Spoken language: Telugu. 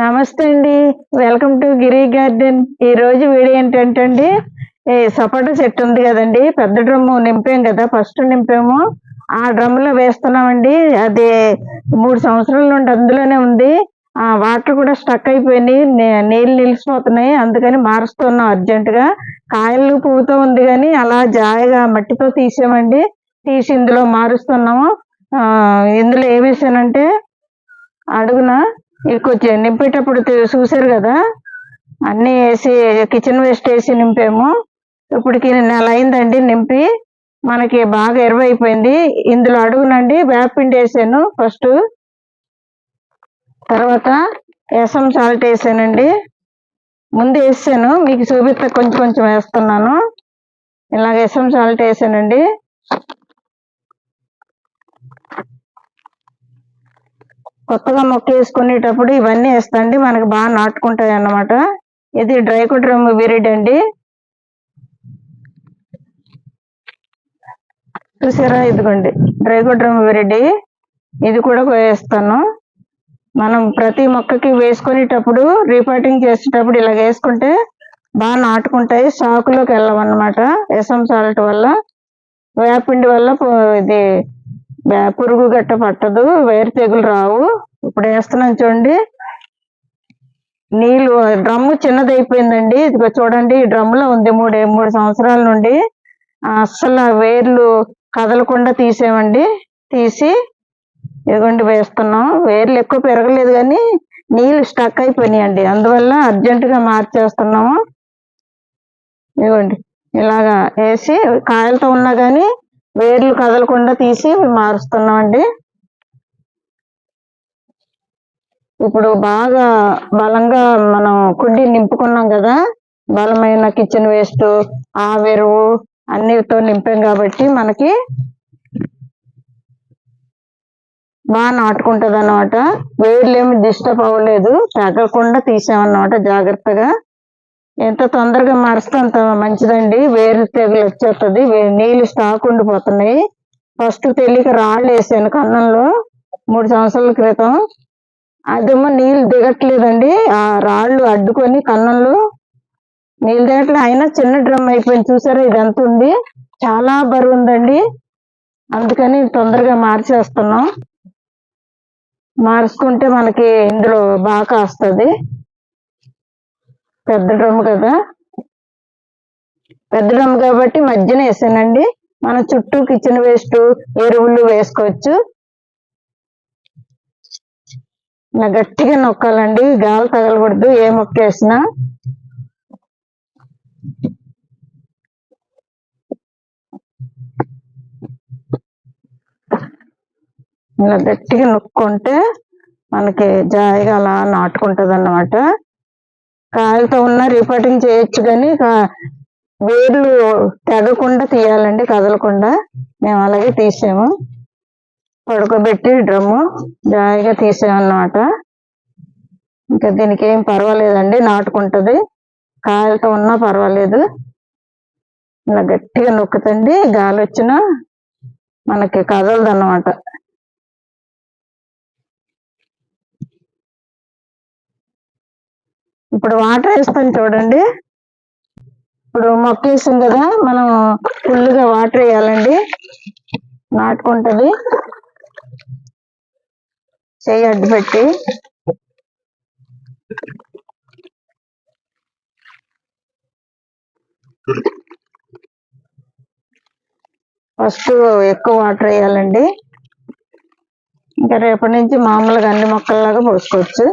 నమస్తే అండి. వెల్కమ్ టు గిరి గార్డెన్ ఈ రోజు వీడియో ఏంటంటే అండి సపోటా చెట్టు ఉంది కదండి. పెద్ద డ్రమ్ము నింపాం కదా ఫస్ట్ నింపాము. ఆ డ్రమ్లో వేస్తున్నామండి. అది మూడు సంవత్సరాల నుండి అందులోనే ఉంది. ఆ వాటర్ కూడా స్టక్ అయిపోయినాయి. నీళ్ళు నిలిచిపోతున్నాయి. అందుకని మారుస్తున్నాం అర్జెంటుగా కాయలు పువ్వుతో ఉంది కానీ అలా జాయిగా మట్టితో తీసామండి. తీసి ఇందులో మారుస్తున్నాము. ఇందులో ఏం వేసానంటే అడుగున ఇది కొంచెం నింపేటప్పుడు చూసారు కదా? అన్ని వేసి కిచెన్ వేస్ట్ వేసి నింపాము. ఇప్పటికి నెల అయిందండి నింపి. మనకి బాగా ఎరువైపోయింది. ఇందులో అడుగునండి వేపిండి వేసాను ఫస్ట్ తర్వాత ఎసం సాల్ట్ వేసానండి. ముందు వేసాను. మీకు చూపిస్తా కొంచెం కొంచెం వేస్తున్నాను. ఇలాగ ఎసం సాల్ట్ వేసానండి. కొత్తగా మొక్క వేసుకునేటప్పుడు ఇవన్నీ వేస్తాండి. మనకు బాగా నాటుకుంటాయి అన్నమాట. ఇది డ్రై కుట్రమ్ విరిడ్ అండి. చూసారా? ఇదిగోండి. డ్రై కుట్రమ్ విరిడి ఇది. కూడా వేస్తాను. మనం ప్రతి మొక్కకి వేసుకునేటప్పుడు రీపాటింగ్ చేసేటప్పుడు ఇలా వేసుకుంటే బాగా నాటుకుంటాయి. షాకులోకి వెళ్ళవన్నమాట. ఎసం సాల్ట్ వల్ల. వేపిండి వల్ల ఇది పురుగు గట్ట పట్టదు వేరు తెగులు రావు. ఇప్పుడు వేస్తున్నాం చూడండి. నీళ్ళు డ్రమ్ము చిన్నది అయిపోయిందండి. ఇదిగో చూడండి ఈ ఉంది మూడు మూడు సంవత్సరాల నుండి. అస్సలు వేర్లు కదలకుండా తీసామండి తీసి ఇదిగోండి వేస్తున్నాం. వేర్లు ఎక్కువ పెరగలేదు కానీ నీళ్ళు స్టక్ అయిపోయినాయండి. అందువల్ల అర్జెంటుగా మార్చేస్తున్నాము. ఇదిగోండి ఇలాగా వేసి కాయలతో ఉన్నా కానీ వేర్లు కదలకుండా తీసి మారుస్తున్నామండి. ఇప్పుడు బాగా బలంగా మనం కుండీ నింపుకున్నాం కదా బలమైన కిచెన్ వేస్ట్ ఆవెరువు అన్నిటితో నింపాం కాబట్టి మనకి బాగా నాటుకుంటుంది అనమాట వేర్లు ఏమి డిస్టర్బ్ అవ్వలేదు తగ్గకుండా తీసామన్నమాట జాగ్రత్తగా. ఎంత తొందరగా మారిస్తే అంత మంచిదండి. వేరు తెగులు వచ్చేస్తుంది. నీళ్ళు స్టాక్ ఉండిపోతున్నాయి. ఫస్ట్ తెలియక రాళ్ళు వేసాను కన్నంలో మూడు సంవత్సరాల క్రితం. అదేమో నీళ్ళు దిగట్లేదండి. ఆ రాళ్ళు అడ్డుకొని కన్నంలో నీళ్ళు దిగట్లేదు అయినా చిన్న డ్రమ్ అయిపోయింది. చూసారా? ఇది ఎంత ఉంది. చాలా బరువు ఉందండి. అందుకని తొందరగా మార్చేస్తున్నాం. మార్చుకుంటే మనకి ఇందులో బాగా కాస్తుంది. పెద్ద డ్రమ్ కదా? పెద్ద డ్రమ్ కాబట్టి మధ్యన వేసానండి. మనం చుట్టూ కిచెన్ వేస్ట్ ఎరువులు వేసుకోవచ్చు. ఇలా గట్టిగా నొక్కాలండి. గాలి తగలకూడదు. ఏ మొక్క వేసినా. ఇలా గట్టిగా నొక్కుంటే మనకి జాయిగా అలా నాటుకుంటుంది అన్నమాట కాయలతో ఉన్న రిపోర్టింగ్ చేయొచ్చు కానీ వేర్లు తెగకుండా తీయాలండి కదలకుండా. మేము అలాగే తీసాము. పడుకోబెట్టి డ్రమ్ము జాయిగా తీసామన్నమాట. ఇంకా దీనికి ఏం పర్వాలేదండి నాటుకుంటుంది. కాయలతో ఉన్నా పర్వాలేదు. ఇలా గట్టిగా నొక్కుతండి గాలి వచ్చినా మనకి కదలదు అన్నమాట ఇప్పుడు వాటర్ వేస్తాను చూడండి. ఇప్పుడు మొక్క వేసింది కదా మనం ఫుల్గా వాటర్ వేయాలండి. నాటుకుంటుంది. చెయ్యి అడ్డుపెట్టి. ఫస్ట్ ఎక్కువ వాటర్ వేయాలండి. ఇంకా రేపటి నుంచి మామూలుగా అన్ని మొక్కల్లాగా పోసుకోవచ్చు.